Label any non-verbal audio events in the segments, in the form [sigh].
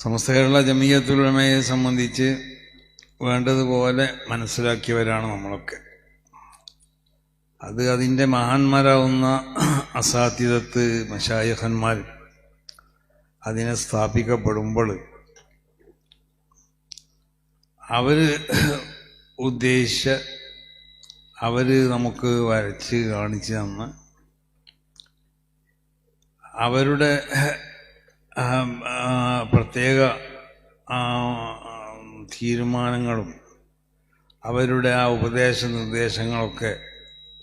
സമസ്ത കേരള ജമീയത്തുലമയെ സംബന്ധിച്ച് വേണ്ടതുപോലെ മനസ്സിലാക്കിയവരാണ് നമ്മളൊക്കെ. അത് അതിന്റെ മഹാന്മാരാവുന്ന അസാധ്യതത്ത് മഷായഹന്മാർ അതിനെ സ്ഥാപിക്കപ്പെടുമ്പോൾ അവർ ഉദ്ദേശിച്ച അവർ നമുക്ക് വരച്ച് കാണിച്ചു തന്ന് അവരുടെ പ്രത്യേക തീരുമാനങ്ങളും അവരുടെ ആ ഉപദേശ നിർദ്ദേശങ്ങളൊക്കെ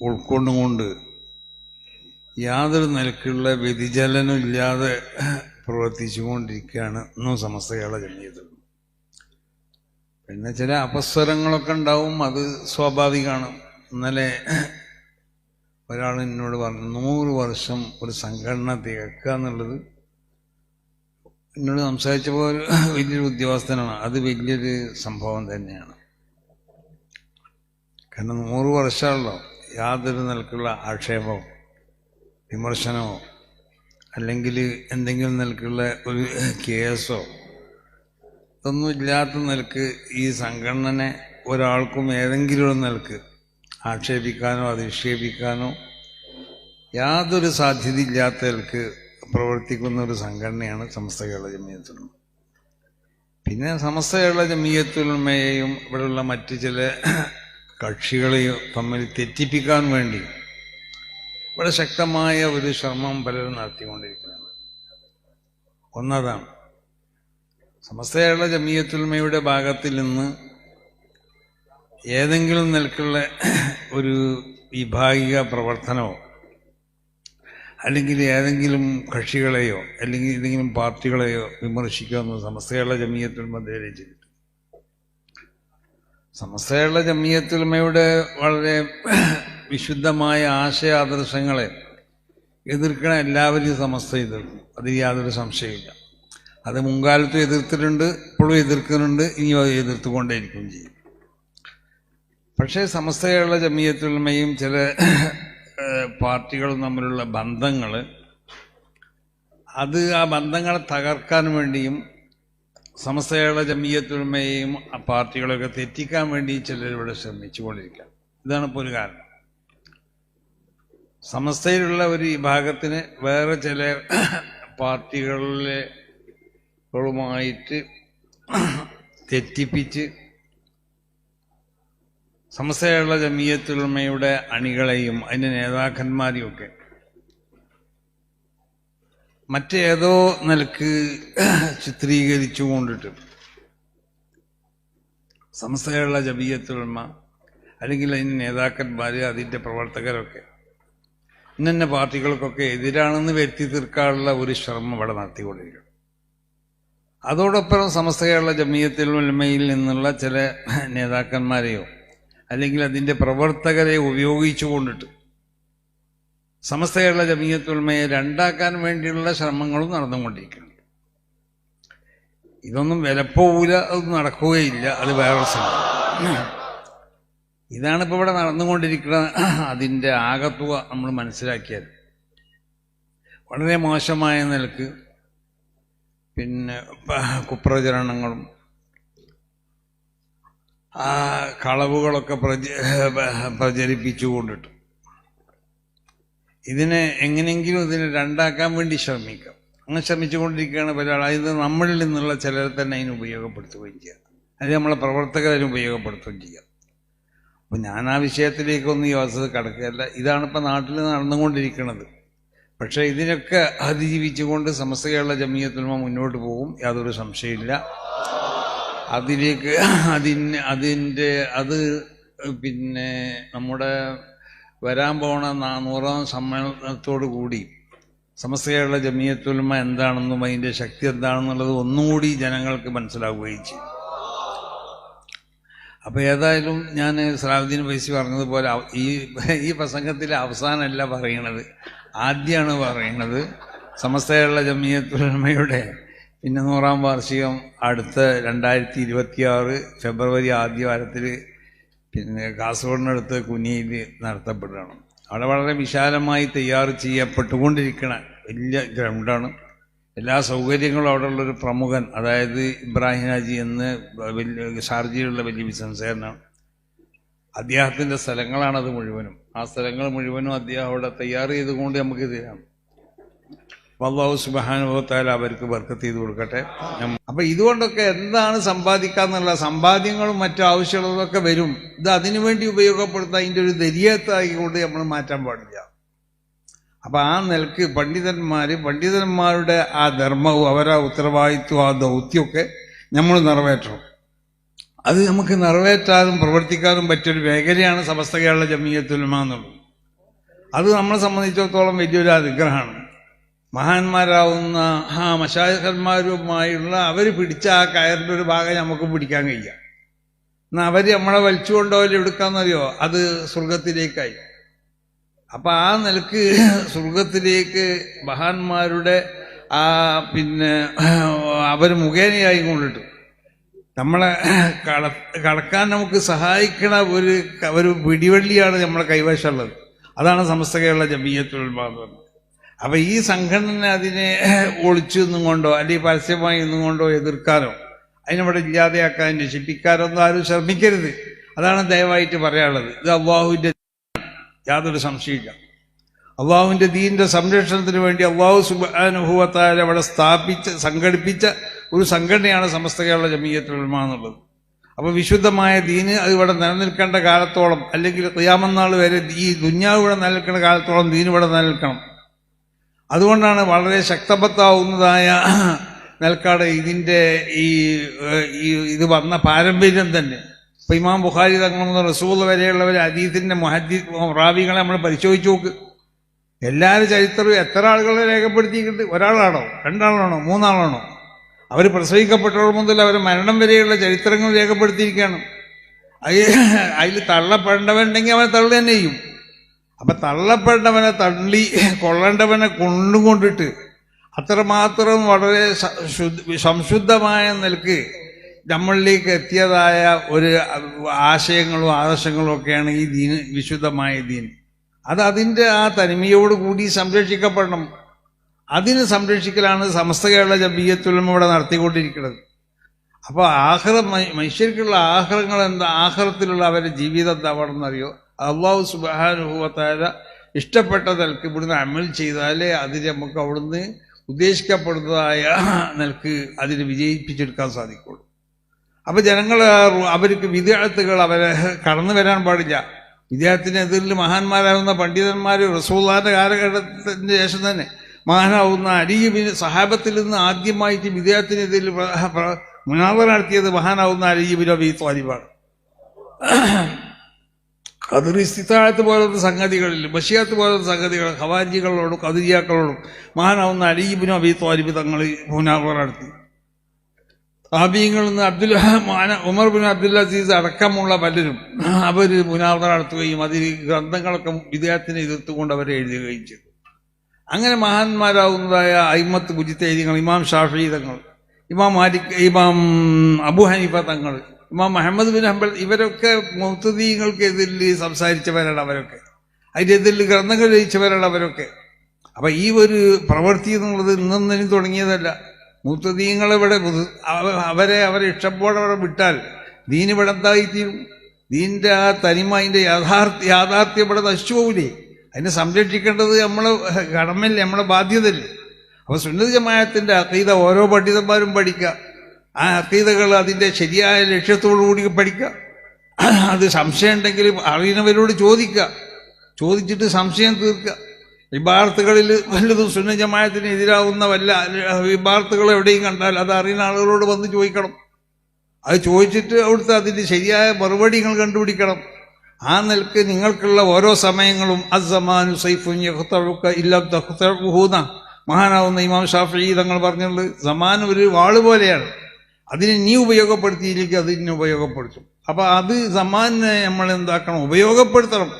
ഉൾക്കൊണ്ടുകൊണ്ട് യാതൊരു നിലക്കുള്ള വ്യതിചലനം ഇല്ലാതെ പ്രവർത്തിച്ചുകൊണ്ടിരിക്കുകയാണ് ഇന്നും സമസ്ത കേരള ജമീയത്ത് പിന്നെ ചില അപസ്വരങ്ങളൊക്കെ ഉണ്ടാവും അത് സ്വാഭാവികമാണ്. ഇന്നലെ ഒരാൾ എന്നോട് പറഞ്ഞു നൂറ് വർഷം ഒരു സംഘടന തികക്കുക എന്നുള്ളത് എന്നോട് സംസാരിച്ചപ്പോൾ ഒരു വലിയൊരു ഉദ്യോഗസ്ഥനാണ്. അത് വലിയൊരു സംഭവം തന്നെയാണ്. കാരണം നൂറ് വർഷമുള്ളോ യാതൊരു നിലക്കുള്ള ആക്ഷേപമോ വിമർശനമോ അല്ലെങ്കിൽ എന്തെങ്കിലും നിലക്കുള്ള ഒരു കേസോ ഇതൊന്നും ഇല്ലാത്ത നിലയ്ക്ക് ഈ സംഘടനനെ ഒരാൾക്കും ഏതെങ്കിലും ഒരു നിലയ്ക്ക് ആക്ഷേപിക്കാനോ അധിക്ഷേപിക്കാനോ യാതൊരു സാധ്യതയില്ലാത്ത നിലയ്ക്ക് പ്രവർത്തിക്കുന്ന ഒരു സംഘടനയാണ് സമസ്ത കേരള ജമീയത്തുൽമ പിന്നെ സമസ്ത കേരള ജമീയത്തുൽമയെയും ഇവിടെയുള്ള മറ്റ് ചില കക്ഷികളെയും തമ്മിൽ തെറ്റിപ്പിക്കാൻ വേണ്ടി ഇവിടെ ശക്തമായ ഒരു ശ്രമം പലരും നടത്തിക്കൊണ്ടിരിക്കുന്നുണ്ട്. ഒന്നതാണ് സമസ്ത കേരള ജമീയത്തുൽമയുടെ ഭാഗത്തിൽ നിന്ന് ഏതെങ്കിലും നിലക്കുള്ള ഒരു വിഭാഗിക പ്രവർത്തനമോ അല്ലെങ്കിൽ ഏതെങ്കിലും കക്ഷികളെയോ അല്ലെങ്കിൽ ഏതെങ്കിലും പാർട്ടികളെയോ വിമർശിക്കാവുന്ന സമസ്തയുള്ള ജമീയത്തുൽമ ധൈര്യം സമസ്തയുള്ള ജമീയത്തുൽമയുടെ വളരെ വിശുദ്ധമായ ആശയ ആദർശങ്ങളെ എതിർക്കണ എല്ലാവരും സമസ്ത എതിർക്കും. അതിൽ യാതൊരു സംശയമില്ല അത് മുൻകാലത്തും എതിർത്തിട്ടുണ്ട് ഇപ്പോഴും എതിർക്കുന്നുണ്ട് ഇനിയും അത് എതിർത്തുകൊണ്ടേയിരിക്കും ചെയ്യും. പക്ഷേ സമസ്തയുള്ള ജമീയത്തുൽമയും ചില പാർട്ടികളും തമ്മിലുള്ള ബന്ധങ്ങൾ അത് ആ ബന്ധങ്ങളെ തകർക്കാൻ വേണ്ടിയും സമസ്തയുടെ ജമീയത്തുമയും ആ പാർട്ടികളൊക്കെ തെറ്റിക്കാൻ വേണ്ടി ചിലരിവിടെ ശ്രമിച്ചുകൊണ്ടിരിക്കുക ഇതാണ് ഇപ്പോൾ ഒരു കാരണം. സമസ്തയിലുള്ള ഒരു വിഭാഗത്തിന് വേറെ ചില പാർട്ടികളിലെ ളുമായിട്ട് തെറ്റിപ്പിച്ച് സമസ്തയുള്ള ജമീയത്തുൽമയുടെ അണികളെയും അതിന്റെ നേതാക്കന്മാരെയും ഒക്കെ മറ്റേതോ നിലയ്ക്ക് ചിത്രീകരിച്ചു കൊണ്ടിട്ട് സംസ്ഥയുള്ള ജമീയത്തുലമ അല്ലെങ്കിൽ അതിന്റെ നേതാക്കന്മാർ അതിന്റെ പ്രവർത്തകരൊക്കെ ഇന്ന പാർട്ടികൾക്കൊക്കെ എതിരാണെന്ന് വരുത്തി തീർക്കാനുള്ള ഒരു ശ്രമം ഇവിടെ നടത്തിക്കൊണ്ടിരിക്കും അതോടൊപ്പം സമസ്തയുള്ള ജമീയത്തുൽമയിൽ ജമീയത്തിൽ നിന്നുള്ള ചില നേതാക്കന്മാരെയോ അല്ലെങ്കിൽ അതിന്റെ പ്രവർത്തകരെ ഉപയോഗിച്ചുകൊണ്ടിട്ട്. സമസ്ത കേരള ജമീയത്തുൽമയെ രണ്ടാക്കാൻ വേണ്ടിയുള്ള ശ്രമങ്ങളും നടന്നുകൊണ്ടിരിക്കുന്നുണ്ട് ഇതൊന്നും വിലപ്പോവില്ല അത് നടക്കുകയില്ല അത് വേറെ ഇതാണ് ഇപ്പോൾ ഇവിടെ നടന്നുകൊണ്ടിരിക്കുന്ന അതിന്റെ ആകത്തുക നമ്മൾ മനസ്സിലാക്കിയത് വളരെ മോശമായ നിലയ്ക്ക് പിന്നെ കുപ്രചരണങ്ങളും ആ കളവുകളൊക്കെ പ്രച പ്രചരിപ്പിച്ചുകൊണ്ടിട്ട്. ഇതിനെ എങ്ങനെയെങ്കിലും ഇതിനെ രണ്ടാക്കാൻ വേണ്ടി ശ്രമിക്കാം. അങ്ങനെ ശ്രമിച്ചുകൊണ്ടിരിക്കുകയാണ് പല ഇത് നമ്മളിൽ നിന്നുള്ള ചിലർ തന്നെ അതിന് ഉപയോഗപ്പെടുത്തുകയും ചെയ്യാം. അത് നമ്മളെ പ്രവർത്തകരെ ഉപയോഗപ്പെടുത്തുകയും ചെയ്യാം. അപ്പം ഞാൻ ആ വിഷയത്തിലേക്കൊന്നും ഈ അവസരം കടക്കുകയല്ല. ഇതാണ് നാട്ടിൽ നടന്നുകൊണ്ടിരിക്കുന്നത്. പക്ഷേ ഇതിനൊക്കെ അതിജീവിച്ചുകൊണ്ട് സമസ്തകളുടെ ജമീയത്തുൽമ മുന്നോട്ട് പോകും. യാതൊരു സംശയമില്ല അതിലേക്ക് അതിന് അതിന്റെ അത് പിന്നെ നമ്മുടെ വരാൻ പോണ നാനൂറാം സമ്മേളനത്തോടു കൂടി സമസ്ത കേരള ജമീയത്തുൽമ എന്താണെന്നും അതിന്റെ ശക്തി എന്താണെന്നുള്ളത് ഒന്നുകൂടി ജനങ്ങൾക്ക് മനസ്സിലാവുകയും ചെയ്യും അപ്പോൾ ഏതായാലും ഞാൻ സലാഹുദ്ദീൻ ഫൈസി പറഞ്ഞതുപോലെ ഈ [laughs] ഈ പ്രസംഗത്തിലെ അവസാനമല്ല പറയണത്. ആദ്യമാണ് പറയണത്. സമസ്ത കേരള ജമീയത്തുലമയുടെ പിന്നെ നൂറാം വാർഷികം അടുത്ത രണ്ടായിരത്തി ഇരുപത്തിയാറ് ഫെബ്രുവരി ആദ്യ വാരത്തിൽ പിന്നെ കാസർഗോഡിനടുത്ത് കുനിയിൽ നടത്തപ്പെടുകയാണ്. അവിടെ വളരെ വിശാലമായി തയ്യാർ ചെയ്യപ്പെട്ടുകൊണ്ടിരിക്കണ വലിയ ഗ്രൗണ്ടാണ്. എല്ലാ സൗകര്യങ്ങളും അവിടെയുള്ളൊരു പ്രമുഖൻ അതായത് ഇബ്രാഹിം ഹാജി എന്ന് വലിയ ഷാർജയിലുള്ള വലിയ ബിസിനസ്സുകാരനാണ്. അദ്ദേഹത്തിന്റെ സ്ഥലങ്ങളാണത് മുഴുവനും. ആ സ്ഥലങ്ങൾ മുഴുവനും അദ്ദേഹം അവിടെ തയ്യാർ ചെയ്തുകൊണ്ട് നമുക്ക് തരാം അള്ളാഹു സുബാനുഭവത്താൽ അവർക്ക് ബർക്കത്ത് ചെയ്ത് കൊടുക്കട്ടെ. അപ്പൊ ഇതുകൊണ്ടൊക്കെ എന്താണ് സമ്പാദിക്കാന്നുള്ള സമ്പാദ്യങ്ങളും മറ്റു ആവശ്യമുള്ളതൊക്കെ വരും. ഇത് അതിനു വേണ്ടി ഉപയോഗപ്പെടുത്താൻ അതിന്റെ ഒരു ദരിയത്തായിക്കൊണ്ട് നമ്മൾ മാറ്റാൻ പാടില്ല. അപ്പൊ ആ നിലയ്ക്ക് പണ്ഡിതന്മാർ പണ്ഡിതന്മാരുടെ ആ ധർമ്മവും അവരുടെ ഉത്തരവാദിത്വം ആ ദൗത്യമൊക്കെ നമ്മൾ നിറവേറ്റണം. അത് നമുക്ക് നിറവേറ്റാനും പ്രവർത്തിക്കാനും പറ്റിയൊരു മേഖലയാണ് സമസ്ത കേരള ജമീയത്തുലമ എന്നുള്ളത്. അത് നമ്മളെ സംബന്ധിച്ചിടത്തോളം വലിയൊരു അനുഗ്രഹമാണ്. മഹാന്മാരാവുന്ന ആ മശാഹന്മാരുമായുള്ള അവർ പിടിച്ച ആ കയറിന്റെ ഒരു ഭാഗം നമുക്ക് പിടിക്കാൻ കഴിയുക എന്നാൽ അവർ നമ്മളെ വലിച്ചു കൊണ്ടുപോയി എടുക്കാന്നറിയോ? അത് സ്വർഗത്തിലേക്കായി. അപ്പൊ ആ നിലയ്ക്ക് സ്വർഗത്തിലേക്ക് മഹാന്മാരുടെ ആ പിന്നെ അവർ മുഖേനയായി കൊണ്ടിട്ടു. നമ്മളെ കട കടക്കാൻ നമുക്ക് സഹായിക്കണ ഒരു ഒരു പിടിവള്ളിയാണ് നമ്മളെ കൈവശമുള്ളത്. അതാണ് സമസ്ത കേരള ജമീയത്തുൽ പറഞ്ഞത്. അപ്പൊ ഈ സംഘടന അതിനെ ഒളിച്ചു നിന്നും കൊണ്ടോ അല്ലെങ്കിൽ പരസ്യമായി നിന്നും കൊണ്ടോ എതിർക്കാനോ അതിനവിടെ ഇല്ലാതെയാക്കാൻ നശിപ്പിക്കാനൊന്നും ആരും ശ്രമിക്കരുത്. അതാണ് ദയവായിട്ട് പറയാനുള്ളത്. ഇത് അള്ളാഹുവിന്റെ യാതൊരു സംശയമില്ല അള്ളാഹുവിന്റെ ദീനിന്റെ സംരക്ഷണത്തിന് വേണ്ടി അള്ളാഹു സുബാനുഭവത്താൽ അവിടെ സ്ഥാപിച്ച സംഘടിപ്പിച്ച ഒരു സംഘടനയാണ് സമസ്ത കേരള ജമീയത്തുൽ ഉലമ എന്നുള്ളത്. അപ്പോൾ വിശുദ്ധമായ ദീന് അത് ഇവിടെ നിലനിൽക്കേണ്ട കാലത്തോളം അല്ലെങ്കിൽ ക്രിയാമന്നാൾ വരെ ഈ ദുഞ്ഞാവ് ഇവിടെ നിലനിൽക്കേണ്ട കാലത്തോളം ദീൻ ഇവിടെ നിലനിൽക്കണം. അതുകൊണ്ടാണ് വളരെ ശക്തപത്താവുന്നതായ നെൽക്കാട് ഇതിന്റെ ഈ ഇത് വന്ന പാരമ്പര്യം തന്നെ. ഇപ്പം ഇമാം ബുഖാരി തങ്ങൾ റസൂൽ വരെയുള്ളവർ അതീതിന്റെ മഹദി റാവികളെ നമ്മൾ പരിശോധിച്ച് നോക്ക്. എല്ലാവരും ചരിത്രവും എത്ര ആളുകളെ രേഖപ്പെടുത്തിയിട്ടുണ്ട്? ഒരാളാണോ? രണ്ടാളാണോ? മൂന്നാളാണോ? അവർ പ്രസവിക്കപ്പെട്ടവർ മുതൽ അവർ മരണം വരെയുള്ള ചരിത്രങ്ങൾ രേഖപ്പെടുത്തിയിരിക്കുകയാണ്. അത് അതിൽ തള്ളപ്പെടേണ്ടവരുണ്ടെങ്കിൽ അവനെ തള്ളു തന്നെ ചെയ്യും. അപ്പൊ തള്ളപ്പെടേണ്ടവനെ തള്ളി കൊള്ളേണ്ടവനെ കൊണ്ടും കൊണ്ടിട്ട് അത്രമാത്രം വളരെ സംശുദ്ധമായ നിലയ്ക്ക് നമ്മളിലേക്ക് എത്തിയതായ ഒരു ആശയങ്ങളും ആദർശങ്ങളും ഒക്കെയാണ് ഈ ദീൻ വിശുദ്ധമായ ദീൻ. അത് അതിന്റെ ആ തനിമയോട് കൂടി സംരക്ഷിക്കപ്പെടണം. അതിന് സംരക്ഷിക്കലാണ് സമസ്ത കേരള ജബീയത്തുലും ഇവിടെ നടത്തിക്കൊണ്ടിരിക്കുന്നത്. അപ്പോൾ ആഹ്റ മനുഷ്യർക്കുള്ള ആഹ്റങ്ങൾ എന്താ ആഹ്റത്തിലുള്ള അവരുടെ ജീവിതം എന്താവണമെന്നറിയോ അള്ളാഹു സുബാനുഭവത്തായ ഇഷ്ടപ്പെട്ട നിലയ്ക്ക് ഇവിടുന്ന് അമൽ ചെയ്താലേ അതിന് നമുക്ക് അവിടുന്ന് ഉദ്ദേശിക്കപ്പെടുന്നതായ നിലയ്ക്ക് അതിന് വിജയിപ്പിച്ചെടുക്കാൻ സാധിക്കുള്ളൂ. അപ്പോൾ ജനങ്ങൾ അവർക്ക് വിദ്യാർത്ഥികൾ അവരെ കടന്നു വരാൻ പാടില്ല. വിദ്യാർത്ഥിനെതിരിൽ മഹാന്മാരാകുന്ന പണ്ഡിതന്മാർ റസൂള്ളാന്റെ കാലഘട്ടത്തിന് ശേഷം തന്നെ മഹാനാവുന്ന അലിയുബിന് സഹാബത്തിൽ നിന്ന് ആദ്യമായിട്ട് വിദ്യാർത്ഥിനെതിരിൽ മുനാദർ നടത്തിയത് മഹാനാവുന്ന അലിയുബിൻ അബി ത്വാലിബാണ് കതിർ ഇസ്തിത്താഴത്ത് പോലത്തെ സംഗതികളിൽ ബഷിയാത്ത് പോലത്തെ സംഗതികൾ ഹവാജികളോടും കതിരിയാക്കളോടും മഹാനാവുന്ന അലീബിനും അബി ത്വാലിബ് തങ്ങൾ മുനാദർ നടത്തി. താബീങ്ങളിൽ നിന്ന് Abdul Umar bin Abdul Aziz അടക്കമുള്ള പലരും അവർ മുനാദർ നടത്തുകയും അതിൽ ഗ്രന്ഥങ്ങളൊക്കെ വിദ്യാർത്ഥിനെ എതിർത്തുകൊണ്ട് അവർ എഴുതുകയും ചെയ്തു. അങ്ങനെ മഹാന്മാരാവുന്നതായ അയിമത്ത് ബുജിത്തേരികൾ ഇമാം ഷാഫി തങ്ങൾ ഇമാം മാലിക് ഇമാം അബു ഹനീഫ തങ്ങൾ ഇമാം മുഹമ്മദ് ബിൻ ഹംബൽ ഇവരൊക്കെ മുത്തദീങ്ങൾക്കെതിരിൽ സംസാരിച്ചവരാണ് അവരൊക്കെ. അതിനെതിരിൽ ഗ്രന്ഥങ്ങൾ രചിച്ചവരാണ് അവരൊക്കെ. അപ്പം ഈ ഒരു പ്രവൃത്തി എന്നുള്ളത് ഇന്നും തുടങ്ങിയതല്ല. മുത്തദീങ്ങൾ ഇവിടെ മുത- അവ- അവരെ അവരെ ഇഷ്ടപ്പോടെ അവിടെ വിട്ടാൽ ദീൻ ഇവിടെ എന്തായിത്തീരും? ദീനിന്റെ ആ തനിമ അതിന്റെ യാഥാർത്ഥ്യ യാഥാർത്ഥ്യം ഇവിടെ നശിച്ചു പോകില്ലേ അതിനെ സംരക്ഷിക്കേണ്ടത് നമ്മളെ കടമല്ലേ നമ്മളെ ബാധ്യതയല്ലേ? അപ്പോൾ സുന്നത ജമായത്തിന്റെ അക്കീത ഓരോ പണ്ഡിതന്മാരും പഠിക്കുക ആ അക്കീതകൾ അതിന്റെ ശരിയായ ലക്ഷ്യത്തോടു കൂടി പഠിക്കുക. അത് സംശയം ഉണ്ടെങ്കിൽ അറിയുന്നവരോട് ചോദിക്കുക. ചോദിച്ചിട്ട് സംശയം തീർക്കുക. വിഭാർത്തുകളിൽ വല്ലതും സുന്ന ജമായത്തിന് എതിരാവുന്ന വല്ല വിഭാർത്തുകൾ എവിടെയും കണ്ടാൽ അത് അറിയുന്ന ആളുകളോട് വന്ന് ചോദിക്കണം. അത് ചോദിച്ചിട്ട് അവിടുത്തെ അതിന്റെ ശരിയായ മറുപടി നിങ്ങൾ കണ്ടുപിടിക്കണം. ആ നിലയ്ക്ക് നിങ്ങൾക്കുള്ള ഓരോ സമയങ്ങളും അസമാനു സൈഫുൻ യഖ്തഉക ഇല്ല തഖ്തഉഹൂന മഹാനാവുന്ന ഇമാം ഷാഫി തങ്ങൾ പറഞ്ഞിട്ടുണ്ട് സമാൻ ഒരു വാൾ പോലെയാണ്. അതിനെ നീ ഉപയോഗപ്പെടുത്തിയില്ലെങ്കിൽ അതിനെ ഉപയോഗപ്പെടുത്തും. അപ്പൊ അത് സമാനെ നമ്മൾ എന്താക്കണം? ഉപയോഗപ്പെടുത്തണം.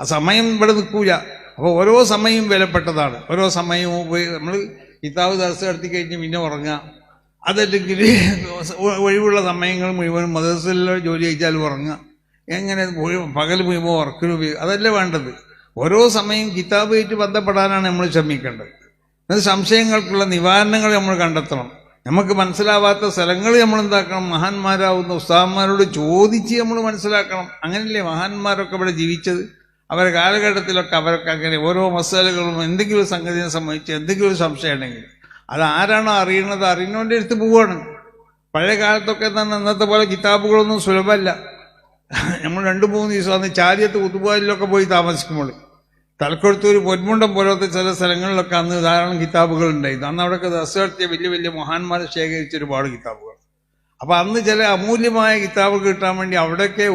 ആ സമയം ഇവിടെ നിൽക്കൂല. അപ്പൊ ഓരോ സമയവും വിലപ്പെട്ടതാണ്. ഓരോ സമയവും നമ്മൾ കിതാബ് ദർശ നടത്തി കഴിഞ്ഞ് പിന്നെ ഉറങ്ങാം. അതല്ലെങ്കിൽ [laughs] ഒഴിവുള്ള സമയങ്ങൾ മുഴുവനും മദ്രസയിലോ ജോലി കഴിച്ചാൽ ഉറങ്ങാം. എങ്ങനെ പകൽ മുഴുവൻ ഉറക്കിന് ഉപയോഗം അതല്ല വേണ്ടത്? ഓരോ സമയം കിതാബുമായിട്ട് ബന്ധപ്പെടാനാണ് നമ്മൾ ശ്രമിക്കേണ്ടത്. സംശയങ്ങൾക്കുള്ള നിവാരണങ്ങൾ നമ്മൾ കണ്ടെത്തണം. നമുക്ക് മനസ്സിലാവാത്ത സ്ഥലങ്ങൾ നമ്മൾ എന്താക്കണം മഹാന്മാരാവുന്ന ഉസ്താദന്മാരോട് ചോദിച്ച് നമ്മൾ മനസ്സിലാക്കണം. അങ്ങനെയല്ലേ മഹാന്മാരൊക്കെ ഇവിടെ ജീവിച്ചത്? അവരുടെ കാലഘട്ടത്തിലൊക്കെ അവരൊക്കെ അങ്ങനെ ഓരോ മസാലകളും എന്തെങ്കിലും സംഗതിയെ സംബന്ധിച്ച് എന്തെങ്കിലും സംശയം ഉണ്ടെങ്കിൽ അത് ആരാണോ അറിയുന്നത് അറിയുന്നവന്റെ അടുത്ത് പോവാണ്. പഴയ കാലത്തൊക്കെ തന്നെ ഇന്നത്തെ പോലെ കിതാബുകളൊന്നും സുലഭമല്ല. നമ്മൾ രണ്ട് മൂന്ന് ദിവസം അന്ന് ചാരിയത്ത് കുത്തുപോയിലൊക്കെ പോയി താമസിക്കുമ്പോൾ തലക്കൊടുത്തൂർ പൊന്മുണ്ടം പോലത്തെ ചില സ്ഥലങ്ങളിലൊക്കെ അന്ന് ധാരാളം കിതാബുകൾ ഉണ്ടായിരുന്നു. അന്ന് അവിടെയൊക്കെ ദർശ നടത്തിയ വലിയ വലിയ മഹാന്മാരെ ശേഖരിച്ച ഒരുപാട് കിതാബുകൾ. അപ്പൊ അന്ന് ചില അമൂല്യമായ കിതാബുകൾ കിട്ടാൻ വേണ്ടി അവിടെയൊക്കെ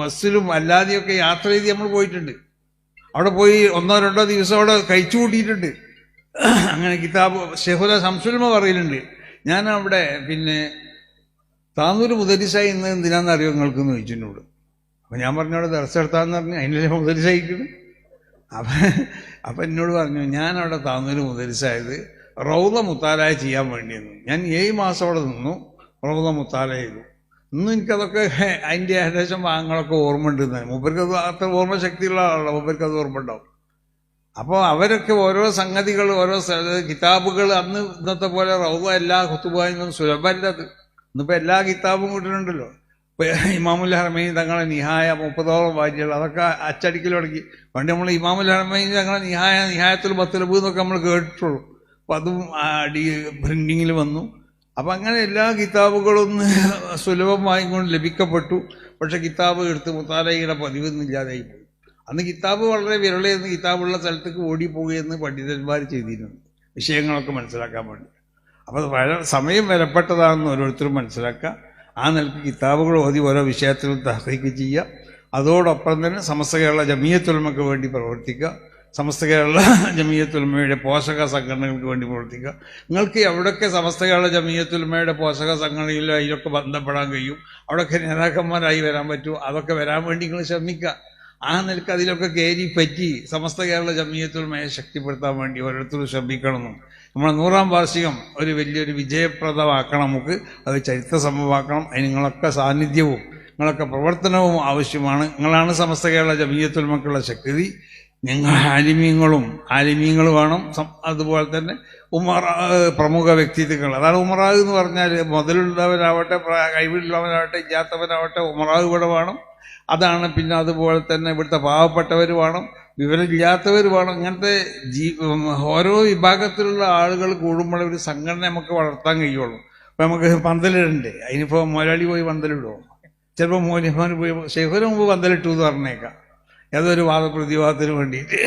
ബസ്സിലും അല്ലാതെയൊക്കെ യാത്ര ചെയ്ത് നമ്മൾ പോയിട്ടുണ്ട്. അവിടെ പോയി ഒന്നോ രണ്ടോ ദിവസം അവിടെ കഴിച്ചു കൂട്ടിയിട്ടുണ്ട്. അങ്ങനെ കിതാബ് ഷെഹുല ശംസുൽമ പറയലുണ്ട് ഞാൻ അവിടെ പിന്നെ താന്നൂര് മുതലിസായി ഇന്ന് എന്തിനാണെന്ന് അറിയോ നിങ്ങൾക്ക് എന്ന് ചോദിച്ചിട്ടുണ്ട് അപ്പൊ ഞാൻ പറഞ്ഞു അവിടെ ദർശെടുത്താന്ന് പറഞ്ഞു അതിന്റെ മുതലിസായിക്കുന്നു അപ്പൊ അപ്പം എന്നോട് പറഞ്ഞു ഞാൻ അവിടെ താന്നൂര് മുതലിസായത് റൗദ മുത്താലായ ചെയ്യാൻ വേണ്ടിയെന്നു. ഞാൻ ഏഴ് മാസം അവിടെ നിന്നു റൗദ മുത്താല ചെയ്തു. ഇന്നും എനിക്കതൊക്കെ അതിന്റെ ഏകദേശം ഭാഗങ്ങളൊക്കെ ഓർമ്മ ഉണ്ട് മൂപ്പർക്ക് അത് അത്ര ഓർമ്മ ശക്തിയുള്ള ആളാണ് മൂപ്പർക്ക് അത് ഓർമ്മ ഉണ്ടാവും അപ്പോൾ അവരൊക്കെ ഓരോ സംഗതികൾ ഓരോ കിതാബുകൾ അന്ന് ഇന്നത്തെ പോലെ റൗദ എല്ലാ കുത്തുബായും സുലഭമല്ലത് ഇന്നിപ്പോൾ എല്ലാ കിതാബും കിട്ടുന്നുണ്ടല്ലോ ഇമാമുൽ ഹർമൈൻ തങ്ങളെ നിഹായ മുപ്പതോളം വാരികൾ അതൊക്കെ അച്ചടിക്കൽ തുടങ്ങി. പണ്ട് നമ്മൾ ഇമാമുൽ ഹർമൈൻ തങ്ങളെ നിഹായ നിഹായത്തിൽ ബത്തലബു എന്നൊക്കെ നമ്മൾ കേട്ടിട്ടുള്ളൂ. അപ്പം അതും അടി പ്രിന്റിങ്ങിൽ വന്നു. അപ്പം അങ്ങനെ എല്ലാ കിതാബുകളും [laughs] സുലഭം സുലഭമായി കൊണ്ട് ലഭിക്കപ്പെട്ടു. പക്ഷെ കിതാബ് എടുത്ത് മുത്താലയുടെ പതിവ് ഇല്ലാതായി പോയി. അന്ന് കിതാബ് വളരെ വിരളയെന്ന് കിതാബുള്ള സ്ഥലത്തേക്ക് ഓടിപ്പോവുകയെന്ന് പണ്ഡിതന്മാർ ചെയ്തിരുന്നു. വിഷയങ്ങളൊക്കെ മനസ്സിലാക്കാൻ വേണ്ടി. അപ്പോൾ സമയം വിലപ്പെട്ടതാണെന്ന് ഓരോരുത്തരും മനസ്സിലാക്കുക. ആ നിലയ്ക്ക് കിതാബുകൾ ഓതി ഓരോ വിഷയത്തിലും തഹ്രീക്ക് ചെയ്യുക. അതോടൊപ്പം തന്നെ സമസ്ത കേരള ജമീയത്തുലമയ്ക്ക് വേണ്ടി പ്രവർത്തിക്കുക. സമസ്ത കേരള ജമീയത്തുലമയുടെ പോഷക സംഘടനകൾക്ക് വേണ്ടി പ്രവർത്തിക്കുക. നിങ്ങൾക്ക് എവിടെയൊക്കെ സമസ്ത കേരള ജമീയത്തുലമയുടെ പോഷക സംഘടനയിലോ അതിലൊക്കെ ബന്ധപ്പെടാൻ കഴിയും അവിടെയൊക്കെ നേതാക്കന്മാരായി വരാൻ പറ്റുമോ അതൊക്കെ വരാൻ വേണ്ടി നിങ്ങൾ ശ്രമിക്കുക. ആ നിലയ്ക്ക് അതിലൊക്കെ കയറി പറ്റി സമസ്ത കേരള ജമീയത്തുലമയെ ശക്തിപ്പെടുത്താൻ വേണ്ടി ഓരോരുത്തരും ശ്രമിക്കണമെന്നും നമ്മളെ നൂറാം വാർഷികം ഒരു വലിയൊരു വിജയപ്രദമാക്കണം. നമുക്ക് അത് ചരിത്ര സംഭവമാക്കണം അതിന് നിങ്ങളൊക്കെ സാന്നിധ്യവും നിങ്ങളൊക്കെ പ്രവർത്തനവും ആവശ്യമാണ്. നിങ്ങളാണ് സമസ്ത കേരള ജമീയത്തുലമക്കുള്ള ശക്തി. നിങ്ങൾ ആലിമീങ്ങളും ആലിമീങ്ങൾ വേണം. അതുപോലെ തന്നെ ഉമറ പ്രമുഖ വ്യക്തിത്വങ്ങൾ. അതാണ് ഉമറാവ് എന്ന് പറഞ്ഞാൽ മുതലുള്ളവരാവട്ടെ കഴിവുള്ളവരാവട്ടെ ഇല്ലാത്തവരാവട്ടെ ഉമറാവ് ഇവിടെ വേണം. അതാണ് പിന്നെ അതുപോലെ തന്നെ ഇവിടുത്തെ പാവപ്പെട്ടവർ വേണം. വിവരമില്ലാത്തവർ വേണം ഇങ്ങനത്തെ ജീ ഓരോ വിഭാഗത്തിലുള്ള ആളുകൾ കൂടുമ്പോൾ ഒരു സംഘടന നമുക്ക് വളർത്താൻ കഴിയുള്ളൂ. ഇപ്പം നമുക്ക് പന്തലിടണ്ടേ? അതിനിപ്പോൾ മുതലാളി പോയി പന്തലിടുമോ ചിലപ്പോൾ മോനിമാൻ പോയി ശേഖര മുമ്പ് പന്തലിട്ടു എന്ന് പറഞ്ഞേക്കാം. ഏതൊരു വാദപ്രതിവാദത്തിന് വേണ്ടിയിട്ട്.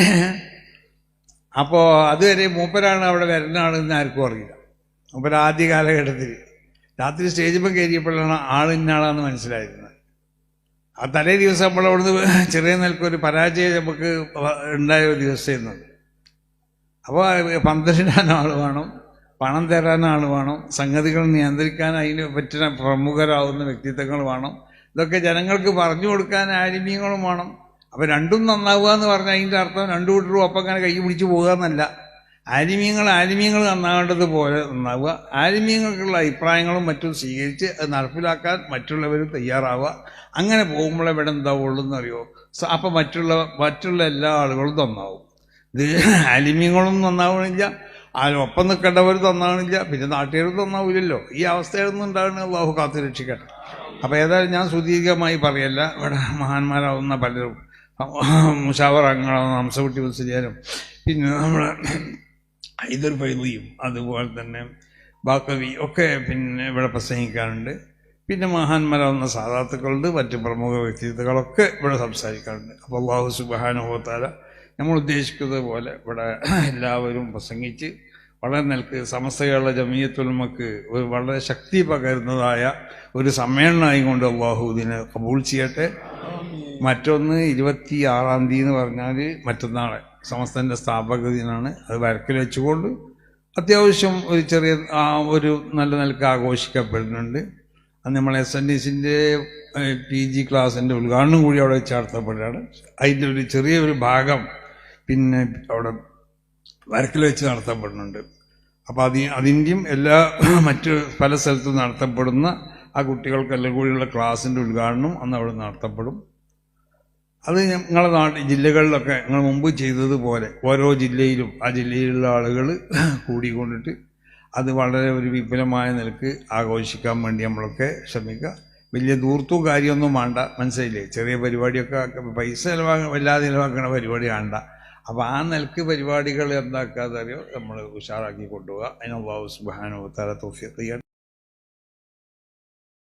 അപ്പോൾ അതുവരെ മൂപ്പരാണ് അവിടെ വരുന്ന ആളെന്ന് ആർക്കും അറിയില്ല. മൂപ്പരാദ്യ കാലഘട്ടത്തിൽ രാത്രി സ്റ്റേജിൽ കയറിയപ്പോഴാണ് ആളിന്ന ആളാന്ന് മനസ്സിലായിരുന്നത്. ആ തലേ ദിവസം നമ്മൾ അവിടുന്ന് ചെറിയ നിലക്കൊരു പരാജയം നമുക്ക് ഉണ്ടായ ഒരു ദിവസം അപ്പോൾ പന്തലിടാൻ ആൾ വേണം പണം തരാൻ ആൾ വേണം സംഗതികൾ നിയന്ത്രിക്കാൻ അതിന് പറ്റുന്ന പ്രമുഖരാകുന്ന വ്യക്തിത്വങ്ങൾ വേണം. ഇതൊക്കെ ജനങ്ങൾക്ക് പറഞ്ഞു കൊടുക്കാൻ ആലിമ്യങ്ങളും വേണം. അപ്പോൾ രണ്ടും നന്നാവുക എന്ന് പറഞ്ഞാൽ അതിന്റെ അർത്ഥം രണ്ടു കൂട്ടരും ഒപ്പം അങ്ങനെ കൈ പിടിച്ച് പോകുക എന്നല്ല. ആലിമ്യങ്ങൾ ആലിമ്യങ്ങൾ നന്നാവേണ്ടത് പോലെ നന്നാവുക. ആലിമ്യങ്ങൾക്കുള്ള അഭിപ്രായങ്ങളും മറ്റും സ്വീകരിച്ച് അത് നടപ്പിലാക്കാൻ മറ്റുള്ളവർ തയ്യാറാവുക. അങ്ങനെ പോകുമ്പോൾ ഇവിടെ എന്താവുള്ളൂ എന്നറിയോ അപ്പം മറ്റുള്ള മറ്റുള്ള എല്ലാ ആളുകളും നന്നാവും. ഇത് ആലിമ്യങ്ങളും നന്നാവണില്ല. അതിനൊപ്പം നിൽക്കേണ്ടവർ നന്നാവണില്ല. പിന്നെ നാട്ടുകാരും നന്നാവില്ലല്ലോ ഈ അവസ്ഥയൊന്നും ഉണ്ടാകുന്ന അള്ളാഹു കാത്തു രക്ഷിക്കട്ടെ. അപ്പം ഏതായാലും ഞാൻ സുദീർഘമായി പറയല്ല. ഇവിടെ മഹാന്മാരാവുന്ന പലരും മുഷാവർ അങ്ങനെ ഹംസകുട്ടി മുസ്ലിയാനും പിന്നെ നമ്മളെ ഇതൊരു ഫൈലിയും അതുപോലെ തന്നെ ബാക്കവി ഒക്കെ പിന്നെ ഇവിടെ പ്രസംഗിക്കാറുണ്ട്. പിന്നെ മഹാന്മാരാവുന്ന സാധാത്തുക്കളുണ്ട് മറ്റ് പ്രമുഖ വ്യക്തിത്വങ്ങളൊക്കെ ഇവിടെ സംസാരിക്കാറുണ്ട്. അപ്പോൾ അള്ളാഹു സുബാനുഭവത്താല നമ്മൾ ഉദ്ദേശിക്കുന്നത് പോലെ ഇവിടെ എല്ലാവരും പ്രസംഗിച്ച് വളരെ നിൽക്ക് സമസ്തകളുടെ ജമീയത്തുൽമക്ക് ഒരു വളരെ ശക്തി പകരുന്നതായ ഒരു സമ്മേളനമായി കൊണ്ട് അള്ളാഹു ഇതിനെ കബൂൾ ചെയ്യട്ടെ. മറ്റൊന്ന് ഇരുപത്തി ആറാം തീയതി എന്ന് പറഞ്ഞാൽ മറ്റന്നാളെ. സമസ്തന്റെ സ്ഥാപക ദിനാണ്. അത് വരക്കിൽ വെച്ചുകൊണ്ട് അത്യാവശ്യം ഒരു ചെറിയ ഒരു നല്ല നിലയ്ക്ക് ആഘോഷിക്കപ്പെടുന്നുണ്ട്. അത് നമ്മൾ എസ് എൻ ഡി സിന്റെ പി ജി ക്ലാസ്സിന്റെ ഉദ്ഘാടനം കൂടി അവിടെ വെച്ച് നടത്തപ്പെടുകയാണ്. അതിന്റെ ഒരു ചെറിയൊരു ഭാഗം പിന്നെ അവിടെ വരക്കിൽ വെച്ച് നടത്തപ്പെടുന്നുണ്ട്. അപ്പോൾ അതി അതിന്റെയും എല്ലാ മറ്റ് പല സ്ഥലത്തും നടത്തപ്പെടുന്ന ആ കുട്ടികൾക്കെല്ലാം കൂടിയുള്ള ക്ലാസ്സിന്റെ ഉദ്ഘാടനം അന്ന് അവിടെ നടത്തപ്പെടും. അത് ഞങ്ങളുടെ നാട്ടിൽ ജില്ലകളിലൊക്കെ ഞങ്ങൾ മുമ്പ് ചെയ്തതുപോലെ ഓരോ ജില്ലയിലും ആ ജില്ലയിലുള്ള ആളുകൾ [clears throat] കൂടിക്കൊണ്ടിട്ട് അത് വളരെ ഒരു വിപുലമായ നിലയ്ക്ക് ആഘോഷിക്കാൻ വേണ്ടി നമ്മളൊക്കെ ശ്രമിക്കുക. വലിയ ദൂർത്തും കാര്യമൊന്നും വേണ്ട മനസ്സിലായില്ലേ? ചെറിയ പരിപാടിയൊക്കെ പൈസ ചിലവാക്ക വല്ലാതെ ചിലവാക്കണ പരിപാടി വേണ്ട. അപ്പോൾ ആ നിലയ്ക്ക് പരിപാടികൾ എന്താക്കാതെ അറിയോ നമ്മൾ ഉഷാറാക്കി കൊണ്ടുപോകുക അതിനുള്ള സുബാനോ തല തോഫിയൊക്കെ